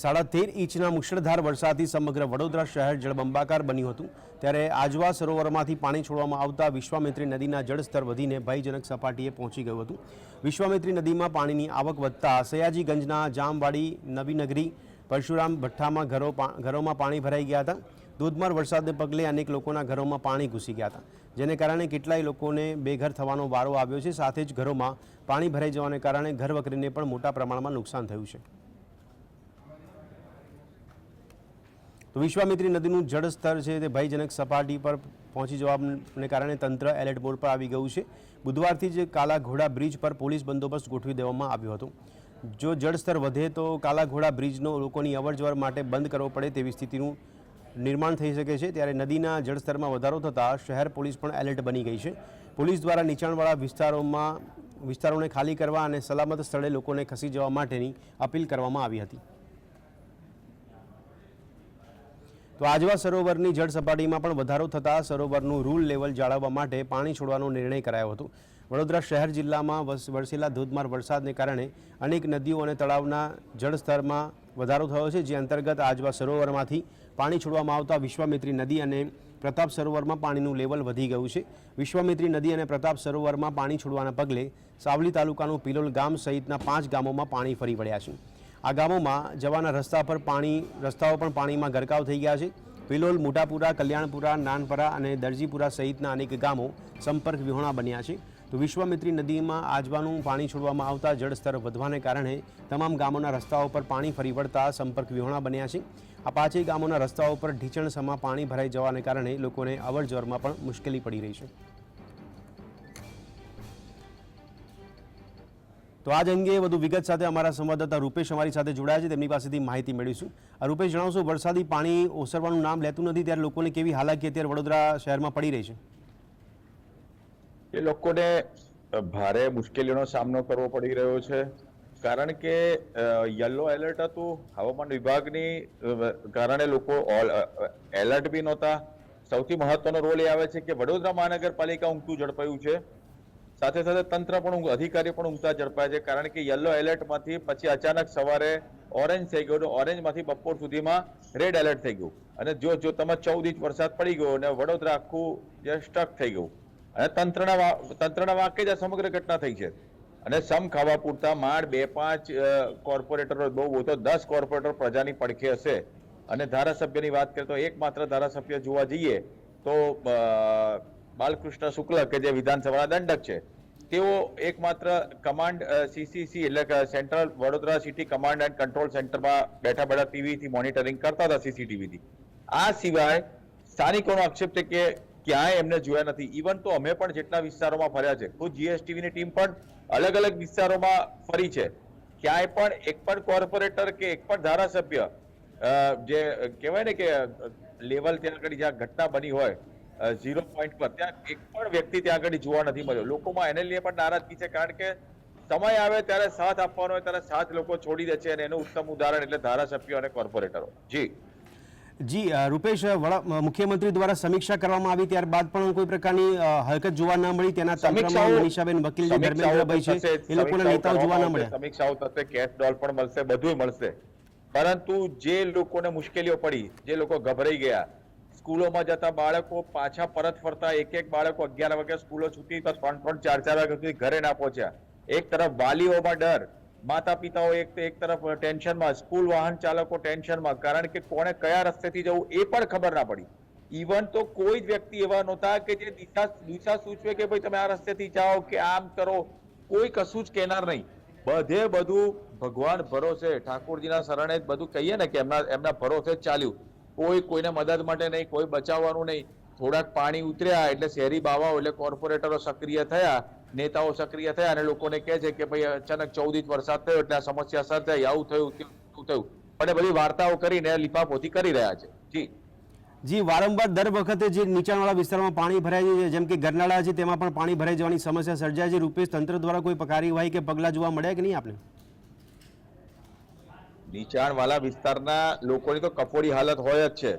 સાડા તેર ઇંચના મુશળધાર વરસાદથી સમગ્ર વડોદરા શહેર જળબંબાકાર બન્યું હતું. ત્યારે આજવા સરોવરમાંથી પાણી છોડવામાં આવતા વિશ્વામિત્રી નદીના જળસ્તર વધીને ભયજનક સપાટીએ પહોંચી ગયું હતું. વિશ્વામિત્રી નદીમાં પાણીની આવક વધતા સયાજીગંજના જામવાડી, નવીનગરી, પરશુરામ ભઠ્ઠામાં ઘરો ઘરોમાં પાણી ભરાઈ ગયા હતા. ધોધમાર વરસાદને પગલે અનેક લોકોના ઘરોમાં પાણી ઘૂસી ગયા હતા. જેને કારણે કેટલાય લોકોને બેઘર થવાનો વારો આવ્યો છે. સાથે જ ઘરોમાં પાણી ભરાઈ જવાને કારણે ઘર વકરીને પણ મોટા પ્રમાણમાં નુકસાન થયું છે. તો વિશ્વામિત્રી નદીનું જળસ્તર છે તે ભયજનક સપાટી પર પહોંચી જવાને કારણે તંત્ર એલર્ટ મોડ પર આવી ગયું છે. બુધવારથી જ કાલા ઘોડા બ્રિજ પર પોલીસ બંદોબસ્ત ગોઠવી દેવામાં આવ્યો હતો. જો જળસ્તર વધે તો કાલાઘોડા બ્રિજનો લોકોની અવરજવર માટે બંધ કરવો પડે તેવી સ્થિતિનું નિર્માણ થઈ શકે છે. ત્યારે નદીના જળસ્તરમાં વધારો થતાં શહેર પોલીસ પણ એલર્ટ બની ગઈ છે. પોલીસ દ્વારા નીચાણવાળા વિસ્તારોમાં, વિસ્તારોને ખાલી કરવા અને સલામત સ્થળે લોકોને ખસી જવા માટેની અપીલ કરવામાં આવી હતી. તો આજવા સરોવરની જળ સપાટીમાં પણ વધારો થતાં સરોવરનું રૂલ લેવલ જાળવવા માટે પાણી છોડવાનો નિર્ણય કરાયો હતો. વડોદરા શહેર જિલ્લામાં વરસેલા ધોધમાર વરસાદને કારણે અનેક નદીઓ અને તળાવના જળસ્તરમાં વધારો થયો છે, જે અંતર્ગત આજવા સરોવરમાંથી પાણી છોડવામાં આવતા વિશ્વામિત્રી નદી અને પ્રતાપ સરોવરમાં પાણીનું લેવલ વધી ગયું છે. વિશ્વામિત્રી નદી અને પ્રતાપ સરોવરમાં પાણી છોડવાના પગલે સાવલી તાલુકાનું પિલોલ ગામ સહિતના પાંચ ગામોમાં પાણી ફરી વળ્યા છે. આ ગામોમાં જવાના રસ્તા પર પાણી, રસ્તાઓ પણ પાણીમાં ગરકાવ થઈ ગયા છે. પિલોલ, મોટાપુરા, કલ્યાણપુરા, નાનપરા અને દરજીપુરા સહિતના અનેક ગામો સંપર્ક વિહોણા બન્યા છે. તો વિશ્વામિત્રી નદીમાં આજવાનું પાણી છોડવામાં આવતા જળસ્તર વધવાને કારણે તમામ ગામોના રસ્તાઓ પર પાણી ફરી વળતા સંપર્ક વિહોણા બન્યા છે. આ પાંચેય ગામોના રસ્તાઓ પર ઢીચણસમાં પાણી ભરાઈ જવાને કારણે લોકોને અવરજવરમાં પણ મુશ્કેલી પડી રહી છે. તો આજ અંગે વધુ વિગત સાથે અમારા સંવાદદાતા રૂપેશ અમારી સાથે જોડાયા છે. તેમની પાસેથી માહિતી મેળવીશું. રૂપેશ, જણાવશો, વરસાદી પાણી ઓસરવાનું નામ લેતું નથી, ત્યારે લોકોને કેવી હાલાકી અત્યારે વડોદરા શહેરમાં પડી રહી છે? એ લોકોને ભારે મુશ્કેલીઓનો સામનો કરવો પડી રહ્યો છે. કારણ કે યલો એલર્ટ હતું. હવામાન વિભાગની કારણે લોકો એલર્ટ બી નહોતા. સૌથી મહત્વનો રોલ એ આવે છે કે વડોદરા મહાનગરપાલિકા ઊંઘતું ઝડપાયું છે. સાથે સાથે તંત્ર પણ અધિકારી પણ ઊંઘતા ઝડપાય છે, કારણ કે યલો એલર્ટમાંથી પછી અચાનક સવારે ઓરેન્જ થઈ ગયું ઓરેન્જમાંથી બપોર સુધીમાં રેડ એલર્ટ થઈ ગયું. અને જો જો તમે ચૌદ ઇંચ વરસાદ પડી ગયો અને વડોદરા આખું જે સ્ટક થઈ ગયું. અને તંત્રના તંત્રના વાક્ય જ આ સમગ્ર ઘટના થઈ છે. અને સમ ખાવા પૂરતા માંડ બે પાંચ કોર્પોરેટરો બહુ તો દસ કોર્પોરેટર પ્રજાની પડખે હશે. અને ધારાસભ્યની વાત કરીએ તો એકમાત્ર ધારાસભ્ય જોવા જઈએ તો બાલકૃષ્ણ શુક્લ, કે જે વિધાનસભાના દંડક છે. તેઓ એકમાત્ર કમાન્ડ સીસીસી એટલે કે central Vadodara city command and control સેન્ટરમાં બેઠા બેઠા ટીવીથી મોનિટરિંગ કરતા હતા સીસીટીવીથી આ સિવાય સ્થાનિકોનો આક્ષેપ છે કે ક્યાંય એમને જોયા નથી. ઇવન તો અમે પણ જેટલા વિસ્તારોમાં ફર્યા છે ખુદ જીએસટીવીની ટીમ પણ અલગ અલગ વિસ્તારોમાં ફરી છે. ક્યાંય પણ એક પણ કોર્પોરેટર કે એક પણ ધારાસભ્ય જે કહેવાય ને કે લેવલ ત્યાં આગળ જ્યાં ઘટના બની હોય ઝીરો પોઈન્ટ પર. ત્યાં એક પણ વ્યક્તિ ત્યાં આગળ જોવા નથી મળ્યો. લોકોમાં એને લઈને પણ નારાજગી છે કારણ કે સમય આવે ત્યારે સાથ આપવાનો હોય ત્યારે સાથ લોકો છોડી દે છે અને એનું ઉત્તમ ઉદાહરણ એટલે ધારાસભ્યો અને કોર્પોરેટરો. જી. જી રૂપેશ વડા મુખ્યમંત્રી દ્વારા સમીક્ષા કરવામાં આવી ત્યારબાદ પણ કોઈ પ્રકારની હરકત જોવા ન મળી. તેના તંત્રમાં મનીષાબેન વકીલ જે ધર્મેન્દ્રભાઈ છે એ લોકોના નેતાઓ જોવા ન મળ્યા. સમીક્ષાઓ થશે. કેશ ડોલ પણ મળશે બધું મળશે. પરંતુ જે લોકોને મુશ્કેલીઓ પડી જે લોકો ગભરાઈ ગયા સ્કૂલોમાં જતા બાળકો પાછા પરત ફરતા એક એક બાળકો અગિયાર વાગે સ્કૂલો છૂટી તો ત્રણ ત્રણ ચાર ચાર વાગ્યા સુધી ઘરે ના પહોંચ્યા. એક તરફ વાલીઓમાં ડર માતા પિતાઓ એક એક તરફ ટેન્શનમાં, સ્કૂલ વાહન ચાલકો ટેન્શનમાં, કારણ કે કોણે કયા રસ્તેથી જવું એ પણ ખબર ના પડી. ઇવન તો કોઈ જ વ્યક્તિ એવા નહોતા કે જે દિશા દિશા સૂચવે કે ભાઈ તમે આ રસ્તેથી જાઓ કે આમ કરો, કોઈ કશું જ કહેનાર નહીં. બધે બધું ભગવાન ભરોસે, ઠાકોરજીના શરણે જ બધું કહીએ ને કે એમના એમના ભરોસે ચાલ્યું. કોઈ કોઈને મદદ માટે નહીં, કોઈ બચાવવાનું નહીં. થોડાક પાણી ઉતર્યા એટલે શહેરી બાવાઓ એટલે કોર્પોરેટરો સક્રિય થયા, નેતાઓ સક્રિય થયા અને લોકોને કહે છે કે ભાઈ અચાનક ચૌદ વરસાદ થયો એટલે આ સમસ્યા સર્જાઈ, આવું થયું, તેવું થયું. એ બધી વાર્તાઓ કરીને લીપાપોથી કરી રહ્યા છે. જી. જી, વારંવાર દર વખતે જે નીચાણવાળા વિસ્તારમાં પાણી ભરાય છે, જેમ કે ગરનાળા છે, તેમાં પણ પાણી ભરાઈ જવાની સમસ્યા સર્જાય છે. રૂપેશ તંત્ર દ્વારા કોઈ કાર્યવાહી કે પગલાં જોવા મળ્યા કે નહીં આપણે નીચાણવાળા વિસ્તારના લોકોની તો કફોડી હાલત હોય જ છે.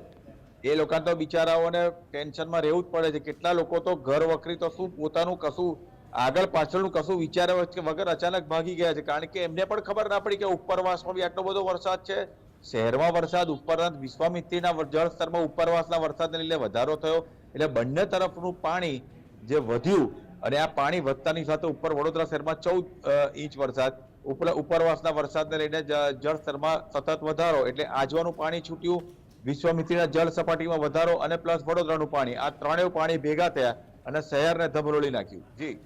એ લોકોને તો બિચારાઓને ટેન્શનમાં રહેવું જ પડે છે. કેટલા લોકો તો ઘર વખરી તો શું પોતાનું કશું, આગળ પાછળનું કશું વિચારે વગર અચાનક ભાગી ગયા છે. કારણ કે એમને પણ ખબર ના પડી કે ઉપરવાસમાં બી આટલો બધો વરસાદ છે. શહેરમાં વરસાદ ઉપરાંત વિશ્વામિત્રીના જળસ્તરમાં ઉપરવાસના વરસાદને લીધે વધારો થયો. એટલે બંને તરફનું પાણી જે વધ્યું અને આ પાણી વધતાની સાથે ઉપર વડોદરા શહેરમાં ચૌદ ઇંચ વરસાદ, ઉપર, ઉપરવાસના વરસાદને લઈને જળસ્તરમાં સતત વધારો એટલે આજવાનું પાણી છૂટ્યું. વિશ્વામિત્રીના જળ સપાટીમાં વધારો અને પ્લસ વડોદરાનું પાણી. આ ત્રણેય પાણી ભેગા થયા અને શહેરને ધબરોળી નાખ્યું. જી.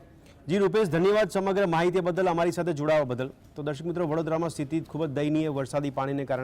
જી, રૂપેશ, ધન્યવાદ સમગ્ર માહિતી બદલ, અમારી સાથે જોડાવા બદલ. તો દર્શક મિત્રો, વડોદરામાં સ્થિતિ ખૂબ જ દયનીય, વરસાદી પાણીને કારણે